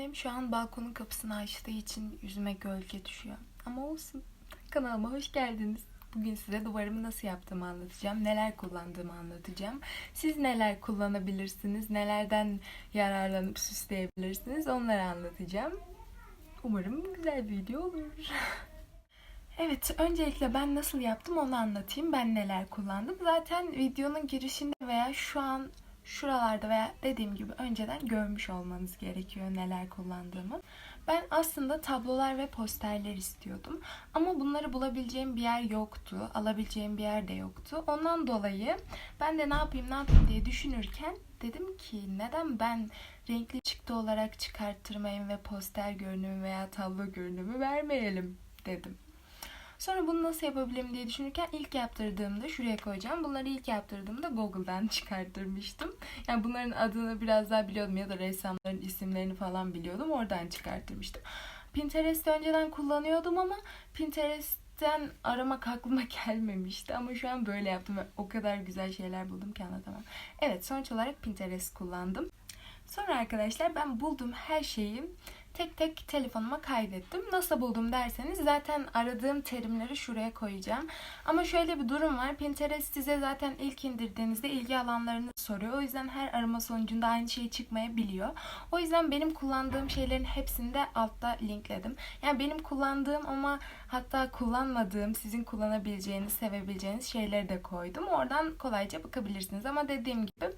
Annem şu an balkonun kapısını açtığı için yüzüme gölge düşüyor. Ama olsun. Kanalıma hoş geldiniz. Bugün size duvarımı nasıl yaptığımı anlatacağım. Neler kullandığımı anlatacağım. Siz neler kullanabilirsiniz? Nelerden yararlanıp süsleyebilirsiniz? Onları anlatacağım. Umarım güzel bir video olur. Evet, öncelikle ben nasıl yaptım onu anlatayım. Ben neler kullandım. Zaten videonun girişinde veya şu an şuralarda veya dediğim gibi önceden görmüş olmanız gerekiyor neler kullandığımı. Ben aslında tablolar ve posterler istiyordum. Ama bunları bulabileceğim bir yer yoktu. Alabileceğim bir yer de yoktu. Ondan dolayı ben de ne yapayım ne yapayım diye düşünürken dedim ki neden ben renkli çıktı olarak çıkarttırmayayım ve poster görünümü veya tablo görünümü vermeyelim dedim. Sonra bunu nasıl yapabilirim diye düşünürken ilk yaptırdığımda şuraya koyacağım. Bunları ilk yaptırdığımda Google'dan çıkarttırmıştım. Yani bunların adını biraz daha biliyordum ya da ressamların isimlerini falan biliyordum. Oradan çıkarttırmıştım. Pinterest'i önceden kullanıyordum ama Pinterest'ten aramak aklıma gelmemişti. Ama şu an böyle yaptım ve o kadar güzel şeyler buldum ki anlatamam. Evet sonuç olarak Pinterest kullandım. Sonra arkadaşlar ben bulduğum her şeyi tek tek telefonuma kaydettim. Nasıl buldum derseniz zaten aradığım terimleri şuraya koyacağım. Ama şöyle bir durum var. Pinterest size zaten ilk indirdiğinizde ilgi alanlarını soruyor. O yüzden her arama sonucunda aynı şey çıkmayabiliyor. O yüzden benim kullandığım şeylerin hepsini de altta linkledim. Yani benim kullandığım ama hatta kullanmadığım, sizin kullanabileceğiniz, sevebileceğiniz şeyleri de koydum. Oradan kolayca bakabilirsiniz. Ama dediğim gibi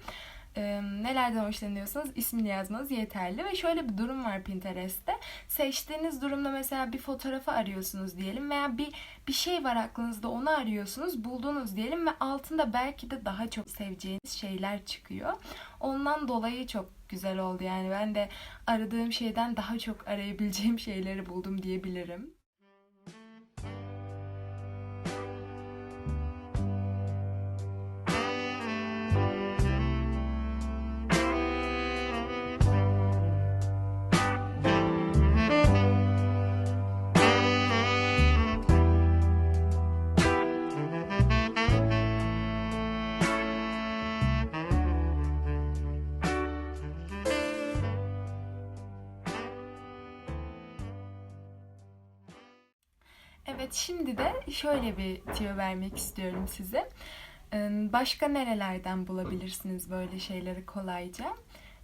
e, nelerden hoşlanıyorsanız ismini yazmanız yeterli. Ve şöyle bir durum var Pinterest'te. Seçtiğiniz durumda mesela bir fotoğrafı arıyorsunuz diyelim veya bir bir şey var aklınızda onu arıyorsunuz, buldunuz diyelim ve altında belki de daha çok seveceğiniz şeyler çıkıyor. Ondan dolayı çok güzel oldu yani ben de aradığım şeyden daha çok arayabileceğim şeyleri buldum diyebilirim. Evet şimdi de şöyle bir tüyo vermek istiyorum size. Ee, Başka nerelerden bulabilirsiniz böyle şeyleri kolayca?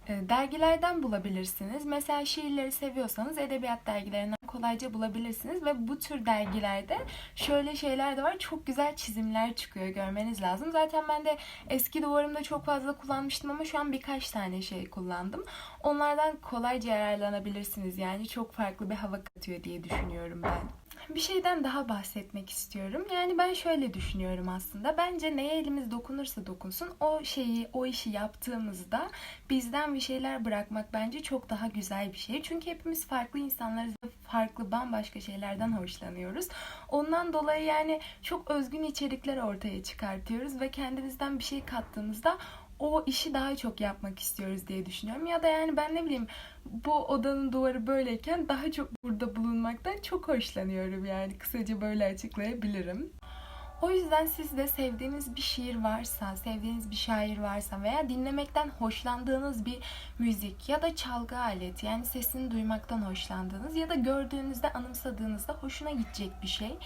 Ee, Dergilerden bulabilirsiniz. Mesela şiirleri seviyorsanız edebiyat dergilerinden kolayca bulabilirsiniz ve bu tür dergilerde şöyle şeyler de var. Çok güzel çizimler çıkıyor. Görmeniz lazım. Zaten ben de eski duvarımda çok fazla kullanmıştım ama şu an birkaç tane şey kullandım. Onlardan kolayca yararlanabilirsiniz. Yani çok farklı bir hava katıyor diye düşünüyorum ben. Bir şeyden daha bahsetmek istiyorum. Yani ben şöyle düşünüyorum aslında. Bence neye elimiz dokunursa dokunsun o şeyi, o işi yaptığımızda bizden bir şeyler bırakmak bence çok daha güzel bir şey. Çünkü hepimiz farklı insanlarız farklı bambaşka şeylerden hoşlanıyoruz. Ondan dolayı yani çok özgün içerikler ortaya çıkartıyoruz ve kendimizden bir şey kattığımızda o işi daha çok yapmak istiyoruz diye düşünüyorum. Ya da yani ben ne bileyim bu odanın duvarı böyleyken daha çok burada bulunmaktan çok hoşlanıyorum yani. Kısaca böyle açıklayabilirim. O yüzden siz de sevdiğiniz bir şiir varsa, sevdiğiniz bir şair varsa veya dinlemekten hoşlandığınız bir müzik ya da çalgı aleti yani sesini duymaktan hoşlandığınız ya da gördüğünüzde anımsadığınızda hoşuna gidecek bir şey.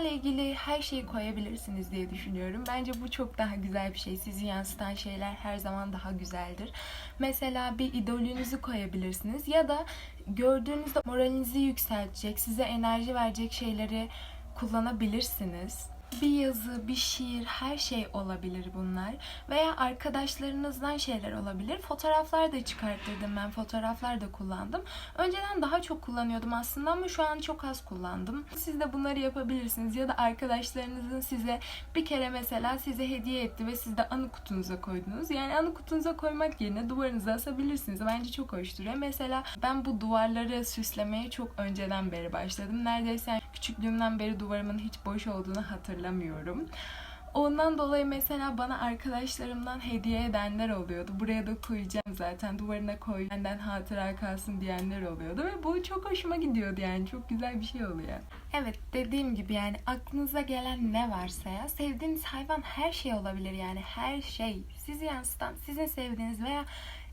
Bunlarla ilgili her şeyi koyabilirsiniz diye düşünüyorum. Bence bu çok daha güzel bir şey. Sizi yansıtan şeyler her zaman daha güzeldir. Mesela bir idolünüzü koyabilirsiniz ya da gördüğünüzde moralinizi yükseltecek, size enerji verecek şeyleri kullanabilirsiniz. Bir yazı, bir şiir, her şey olabilir bunlar. Veya arkadaşlarınızdan şeyler olabilir. Fotoğraflar da çıkarttırdım ben. Fotoğraflar da kullandım. Önceden daha çok kullanıyordum aslında ama şu an çok az kullandım. Siz de bunları yapabilirsiniz. Ya da arkadaşlarınızın size bir kere mesela size hediye etti ve siz de anı kutunuza koydunuz. Yani anı kutunuza koymak yerine duvarınıza asabilirsiniz. Bence çok hoş duruyor. Mesela ben bu duvarları süslemeye çok önceden beri başladım. Neredeyse küçüklüğümden beri duvarımın hiç boş olduğunu hatırlamıyorum. Ondan dolayı mesela bana arkadaşlarımdan hediye edenler oluyordu. Buraya da koyacağım zaten duvarına koy benden hatıra kalsın diyenler oluyordu ve bu çok hoşuma gidiyordu yani çok güzel bir şey oluyor. Evet dediğim gibi yani aklınıza gelen ne varsa ya sevdiğiniz hayvan her şey olabilir yani her şey sizi yansıtan sizin sevdiğiniz veya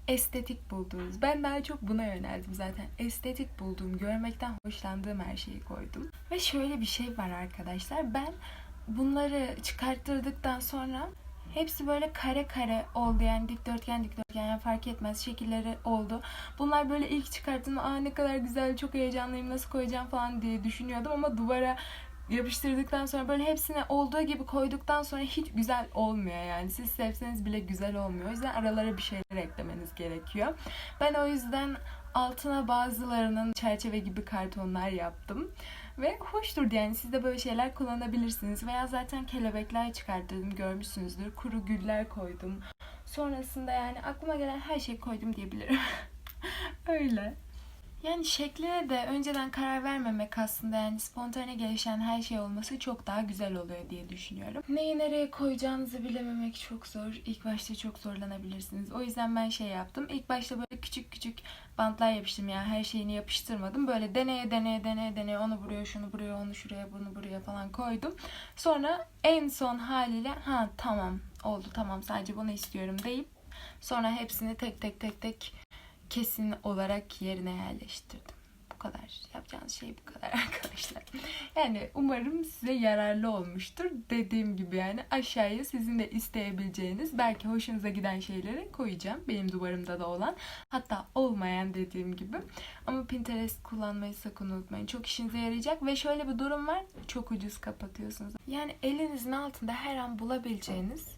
estetik bulduğunuz. Ben daha çok buna yöneldim zaten. Estetik bulduğum, görmekten hoşlandığım her şeyi koydum. Ve şöyle bir şey var arkadaşlar. Ben bunları çıkarttırdıktan sonra hepsi böyle kare kare oldu yani dikdörtgen dikdörtgen yani fark etmez şekilleri oldu. Bunlar böyle ilk çıkarttığımda aa ne kadar güzel çok heyecanlıyım nasıl koyacağım falan diye düşünüyordum ama duvara yapıştırdıktan sonra böyle hepsine olduğu gibi koyduktan sonra hiç güzel olmuyor yani. Siz sevseniz bile güzel olmuyor. O yüzden aralara bir şeyler eklemeniz gerekiyor. Ben o yüzden altına bazılarının çerçeve gibi kartonlar yaptım. Ve hoştur yani siz de böyle şeyler kullanabilirsiniz. Veya zaten kelebekler çıkarttırdım görmüşsünüzdür. Kuru güller koydum. Sonrasında yani aklıma gelen her şeyi koydum diyebilirim. Öyle. Yani şekline de önceden karar vermemek aslında yani spontane gelişen her şey olması çok daha güzel oluyor diye düşünüyorum. Neyi nereye koyacağınızı bilememek çok zor. İlk başta çok zorlanabilirsiniz. O yüzden ben şey yaptım. İlk başta böyle küçük küçük bantlar yapıştım yani her şeyini yapıştırmadım. Böyle deneye deneye deneye deneye onu buraya şunu buraya onu şuraya bunu buraya falan koydum. Sonra en son haliyle ha tamam oldu tamam sadece bunu istiyorum deyip sonra hepsini tek tek tek tek kesin olarak yerine yerleştirdim. Bu kadar. Yapacağınız şey bu kadar arkadaşlar. Yani umarım size yararlı olmuştur. Dediğim gibi yani aşağıya sizin de isteyebileceğiniz belki hoşunuza giden şeyleri koyacağım. Benim duvarımda da olan. Hatta olmayan dediğim gibi. Ama Pinterest kullanmayı sakın unutmayın. Çok işinize yarayacak ve şöyle bir durum var. Çok ucuz kapatıyorsunuz. Yani elinizin altında her an bulabileceğiniz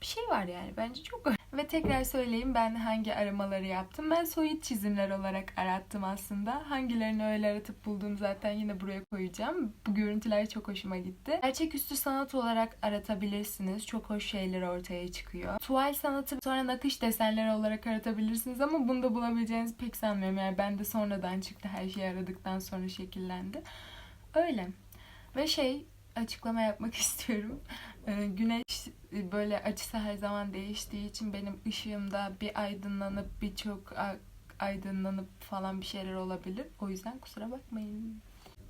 bir şey var yani. Bence çok ve tekrar söyleyeyim ben hangi aramaları yaptım. Ben soyut çizimler olarak arattım aslında. Hangilerini öyle aratıp bulduğum zaten yine buraya koyacağım. Bu görüntüler çok hoşuma gitti. Gerçeküstü sanat olarak aratabilirsiniz. Çok hoş şeyler ortaya çıkıyor. Tuval sanatı sonra nakış desenleri olarak aratabilirsiniz ama bunu da bulabileceğinizi pek sanmıyorum. Yani ben de sonradan çıktı her şeyi aradıktan sonra şekillendi. Öyle. Ve şey açıklama yapmak istiyorum. Ee, Güneş e, böyle açısı her zaman değiştiği için benim ışığımda bir aydınlanıp birçok aydınlanıp falan bir şeyler olabilir. O yüzden kusura bakmayın.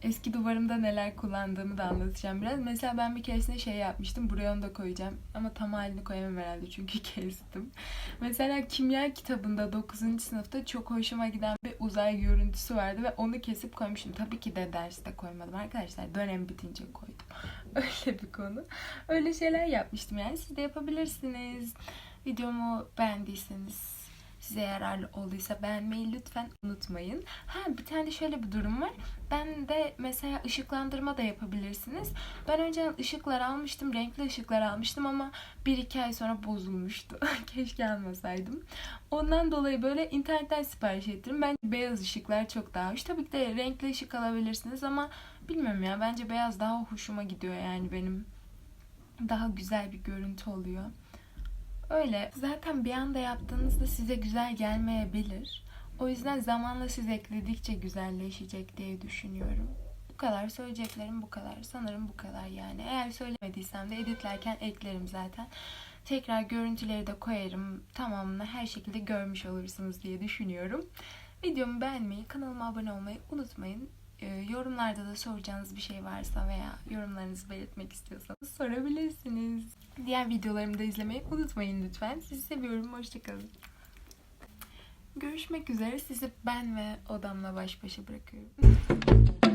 Eski duvarımda neler kullandığımı da anlatacağım biraz. Mesela ben bir keresinde şey yapmıştım. Buraya onu da koyacağım. Ama tam halini koyamam herhalde çünkü kestim. Mesela kimya kitabında 9. sınıfta çok hoşuma giden bir uzay görüntüsü vardı ve onu kesip koymuştum. Tabii ki de derste koymadım arkadaşlar. Dönem bitince koydum. Öyle bir konu. Öyle şeyler yapmıştım yani. Siz de yapabilirsiniz. Videomu beğendiyseniz size yararlı olduysa beğenmeyi lütfen unutmayın. Ha bir tane de şöyle bir durum var. Ben de mesela ışıklandırma da yapabilirsiniz. Ben önceden ışıklar almıştım, renkli ışıklar almıştım ama bir iki ay sonra bozulmuştu. Keşke almasaydım. Ondan dolayı böyle internetten sipariş ettim. Ben beyaz ışıklar çok daha hoş. Tabii ki de renkli ışık alabilirsiniz ama bilmiyorum ya bence beyaz daha hoşuma gidiyor yani benim. Daha güzel bir görüntü oluyor. Öyle. Zaten bir anda yaptığınızda size güzel gelmeyebilir. O yüzden zamanla siz ekledikçe güzelleşecek diye düşünüyorum. Bu kadar söyleyeceklerim bu kadar. Sanırım bu kadar yani. Eğer söylemediysem de editlerken eklerim zaten. Tekrar görüntüleri de koyarım. Tamamını her şekilde görmüş olursunuz diye düşünüyorum. Videomu beğenmeyi, kanalıma abone olmayı unutmayın. Ee, yorumlarda da soracağınız bir şey varsa veya yorumlarınızı belirtmek istiyorsanız sorabilirsiniz. Diğer videolarımı da izlemeyi unutmayın lütfen. Sizi seviyorum. Hoşçakalın. Görüşmek üzere. Sizi ben ve odamla baş başa bırakıyorum.